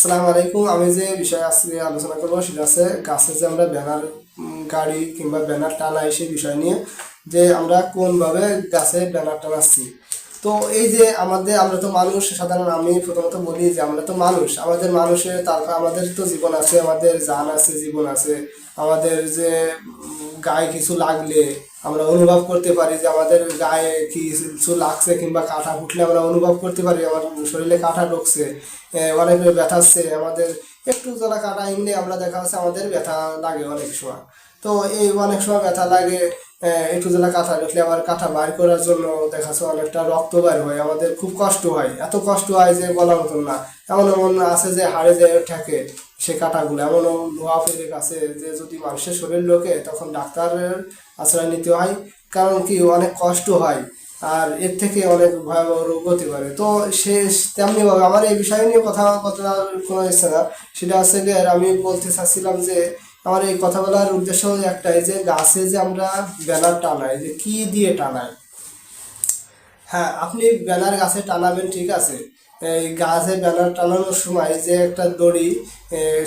আসসালামু আলাইকুম। আমি যে বিষয়ে আজকে আলোচনা করব সেটা আছে গাছে যে আমরা ব্যানার গাড়ি কিংবা ব্যানার টানাই সেই বিষয় নিয়ে, যে আমরা কোনভাবে গাছে ব্যানার টানাচ্ছি। তো এই যে আমাদের, আমরা তো মানুষ, সাধারণ আমি প্রথমত বলি যে আমরা তো মানুষ, আমাদের মানুষের তারপর আমাদের তো জীবন আছে, আমাদের জান আছে, জীবন আছে, আমাদের যে গায়ে কিছু লাগলে আমরা অনুভব করতে পারি যে আমাদের গায়ে কিছু লাগছে কিংবা কাঁটা ফুটলে আমরা অনুভব করতে পারি, আমার শরীরে কাঁটা ঢুকছে। এ, ব্যথা ব্যথাচ্ছে আমাদের একটু যারা কাঁটা ইংলে আমরা দেখা যাচ্ছে আমাদের ব্যথা লাগে অনেক সময়। তো এই অনেক সময় ব্যথা লাগে একটু যারা কাঁথা ঢুকলে আবার কাঁথা বার করার জন্য দেখা যাচ্ছে অনেকটা রক্ত বার হয় আমাদের খুব কষ্ট হয়। এত কষ্ট হয় যে বলার মতন না। এমন এমন আছে যে হাড়ে যে ঠেকে সে কাঁটাগুলো এমন লোহা ফেরেক আছে যে যদি মানুষের শরীর লোকে তখন ডাক্তারের আশ্রয় নিতে হয়। কারণ কি অনেক কষ্ট হয়। আর এর থেকে অনেক ভয়াবহ রোগ হতে পারে। তো সে তেমনি ভাবে আমার এই বিষয় নিয়ে কথা কথা কোনো ইচ্ছে না। সেটা গিয়ে আমি বলতে চাচ্ছিলাম যে, আমার এই কথা বলার উদ্দেশ্য একটাই যে, গাছে যে আমরা ব্যানার টানাই, যে কি দিয়ে টানাই? হ্যাঁ আপনি ব্যানার গাছে টানাবেন, ঠিক আছে। এই গাছে ব্যানার টানানোর সময় যে একটা দড়ি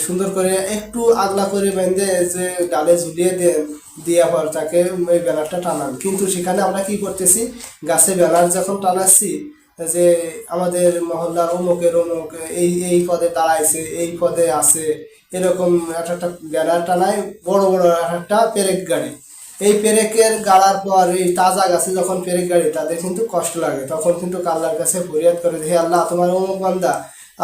সুন্দর করে একটু আগলা করে বেঁধে যে ডালে ঝুলিয়ে দেন দিয়ে পর তাকে ওই ব্যানারটা টানান। কিন্তু সেখানে আমরা কি করতেছি, গাছে ব্যানার যখন টানাচ্ছি, যে আমাদের মহল্লার অমুকের অমুক, এই এই পদে দাঁড়াইছে, এই পদে আছে, এরকম একটা একটা ব্যানার টানায় বড় বড় একটা পেরেক গাড়ি। এই পেরেকের গাড়ার পর, এই তাজা গাছে যখন পেরেক গাড়ি, তাদের কিন্তু কষ্ট লাগে। তখন কিন্তু আল্লাহর কাছে ফরিয়াদ করে হে আল্লাহ, তোমার অমুক বান্দা,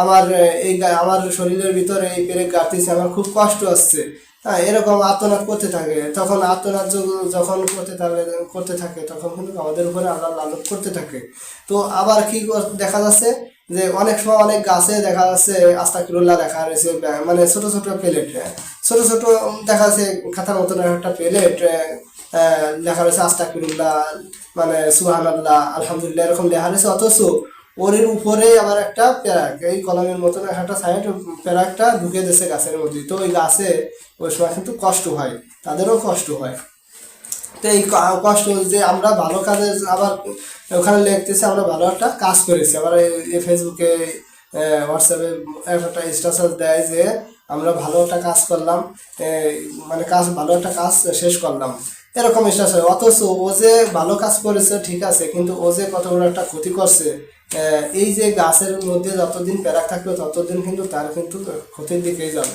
আমার, এই আমার শরীরের ভিতরে এই পেরেক গাড়তেছে, আমার খুব কষ্ট আসছে হ্যাঁ এরকম আত্মনাদ করতে থাকে। তখন আত্মনাদ যখন করতে থাকে করতে থাকে, তখন কিন্তু আমাদের উপরে আল্লাহ লালত করতে থাকে। তো আবার কি দেখা যাচ্ছে যে, অনেক সময় অনেক গাছে দেখা যাচ্ছে আস্তাকিরুল্লাহ দেখা রয়েছে মানে ছোট ছোট প্লেট। ছোট ছোট দেখা যাচ্ছে খাতার মতন একটা প্লেট লেখা রয়েছে আস্তাকিরুল্লাহ মানে সুহান আল্লাহ আলহামদুলিল্লাহ, এরকম লেখা রয়েছে। অথচ ওর উপরে আবার একটা প্যারাক, এই কলমের মতন একটা সাইড প্যারাকটা ঢুকে দিয়েছে গাছের মধ্যে। তো ওই গাছে ওই সময় কিন্তু কষ্ট হয়, তাদেরও কষ্ট হয়। তো এই কষ্ট যে আমরা ভালো কাজে আবার ওখানে লিখতেছি, আমরা ভালো একটা কাজ করেছি। আবার এই ফেসবুকে হোয়াটসঅ্যাপে একটা স্ট্যাটাস দেয় যে আমরা ভালো একটা কাজ করলাম মানে কাজ ভালো একটা কাজ শেষ করলাম। এরকম স্ট্যাটাস অথচ ও যে ভালো কাজ করেছে, ঠিক আছে, কিন্তু ও যে কত বড় একটা ক্ষতি করছে এই যে গাছের মধ্যে যতদিন প্যারাক থাকবে, ততদিন কিন্তু তার কিন্তু ক্ষতির দিকেই যাবে।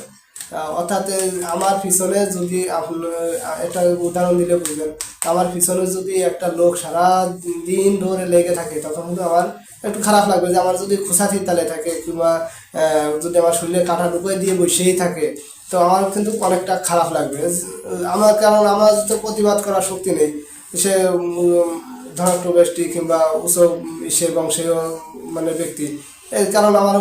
অর্থাৎ আমার পিছনে যদি একটা উদাহরণ দিলে বুঝবেন। আমার পিছনে যদি একটা লোক সারা দিন ধরে লেগে থাকে, তখন কিন্তু আমার একটু খারাপ লাগবে যে, আমার যদি খোসাথির তালে থাকে কিংবা যদি আমার শরীরে কাটা ঢুকিয়ে দিয়ে বসেই থাকে তো আমার কিন্তু অনেকটা খারাপ লাগবে। আমার কারণ আমার তো প্রতিবাদ করার শক্তি নেই। সে ধনাত্ম গোষ্ঠী কিংবা উচ্চ সে বংশীয় মানে ব্যক্তি, এর কারণ আমার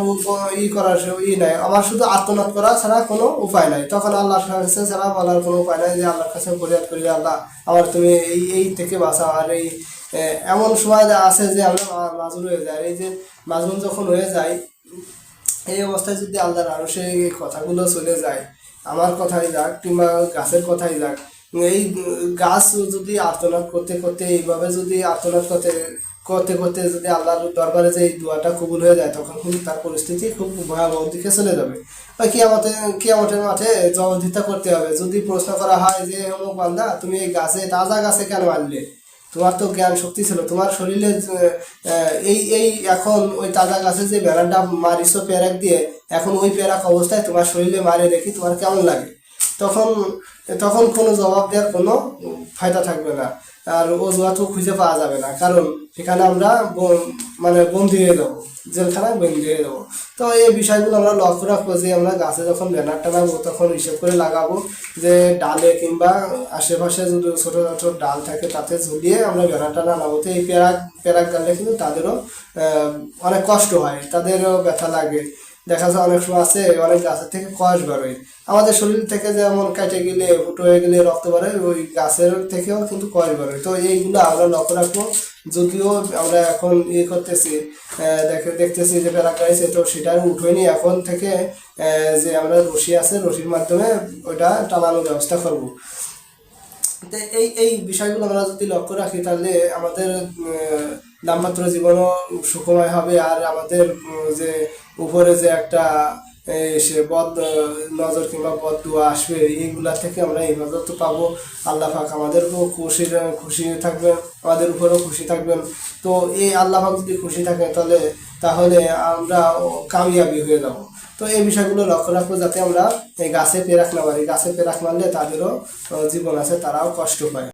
ই করার ই নাই। আমার শুধু আত্মনাদ করা ছাড়া কোনো উপায় নাই। তখন আল্লাহর কাছে ছাড়া বলার কোনো উপায় নাই যে আল্লাহর কাছে ফরিয়াদ করি, আল্লাহ আমার তুমি এই এই থেকে বাঁচাও। আর এই এমন সময় আছে যে আমরা মাজুর হয়ে যায়। এই যে মাজুন যখন হয়ে যায় এই অবস্থায় যদি আল্লাহর আরও সেই কথাগুলো চলে যায়, আমার কথাই যাক কিংবা গাছের কথাই যাক, এই গাছ যদি আর্তনাদ করতে করতে, এইভাবে যদি আর্তনাদ করতে করতে করতে যদি আল্লাহর দরবারে যে এই দোয়াটা কবুল হয়ে যায়, তখন কিন্তু তার পরিস্থিতি খুব ভয়াবহ দিকে চলে যাবে। বা কিয়ামতে আমাদের মাঠে জবাবদিহিতা করতে হবে। যদি প্রশ্ন করা হয় যে অমুক বান্দা, তুমি এই গাছে, তাজা গাছে কেন মারলে তোমার তো জ্ঞান শক্তি ছিল। তোমার শরীরে এই এই এখন ওই তাজা গাছে যে বেড়াটা মারিছো প্যারাক দিয়ে, এখন ওই প্যারাক অবস্থায় তোমার শরীরে মারে রেখে তোমার কেমন লাগে। তখন তখন কোনো জবাব দেওয়ার কোনো ফায়দা থাকবে না। আর অজুহাতও খুঁজে পাওয়া যাবে না। কারণ সেখানে আমরা মানে বন্দি হয়ে যাব। জেলখানায় বন্দি হয়ে যাব। তো এই বিষয়গুলো আমরা লক্ষ্য রাখব যে আমরা গাছে যখন ব্যানার টানাবো তখন হিসেব করে লাগাবো যে ডালে কিংবা আশেপাশে যদি ছোটো ছোটো ডাল থাকে তাতে ঝুলিয়ে আমরা ব্যানারটা টানাবো তো এই প্যারাক প্যারাক গালে কিন্তু তাদেরও অনেক কষ্ট হয়, তাদেরও ব্যথা লাগে। দেখা যায় অনেক সময় আছে, অনেক গাছের থেকে কষ বেরোয় আমাদের শরীর থেকে যেমন কেটে গেলে, ফুটো হয়ে গেলে রক্ত বেরোয় ওই গাছের থেকেও কিন্তু কষ বেরোয় তো এইগুলো আমরা লক্ষ্য রাখব। যদিও আমরা এখন ইয়ে করতেছি দেখে, দেখতেছি যে প্যারা গাইছে তো সেটা উঠোয়নি এখন থেকে যে আমরা রশি আছে, রশির মাধ্যমে ওইটা টানানোর ব্যবস্থা করব। তো এই এই বিষয়গুলো আমরা যদি লক্ষ্য রাখি, তাহলে আমাদের দাম্পত্য জীবনও সুখময় হবে। আর আমাদের যে উপরে যে একটা সে বদ, নজর কিংবা বদ দোয়া আসবে, এইগুলা থেকে আমরা হেফাজত পাবো। আল্লাহ পাক আমাদেরকেও খুশি খুশি থাকবেন, আমাদের উপরেও খুশি থাকবেন। তো এই আল্লাহ পাক যদি খুশি থাকে তাহলে তাহলে আমরা কামিয়াবি হয়ে যাব। তো এই বিষয়গুলো লক্ষ্য রাখব যাতে আমরা এই গাছে পেরাক না মারি। গাছে পেরাক মারলে তাদেরও জীবন আছে, তারাও কষ্ট পায়।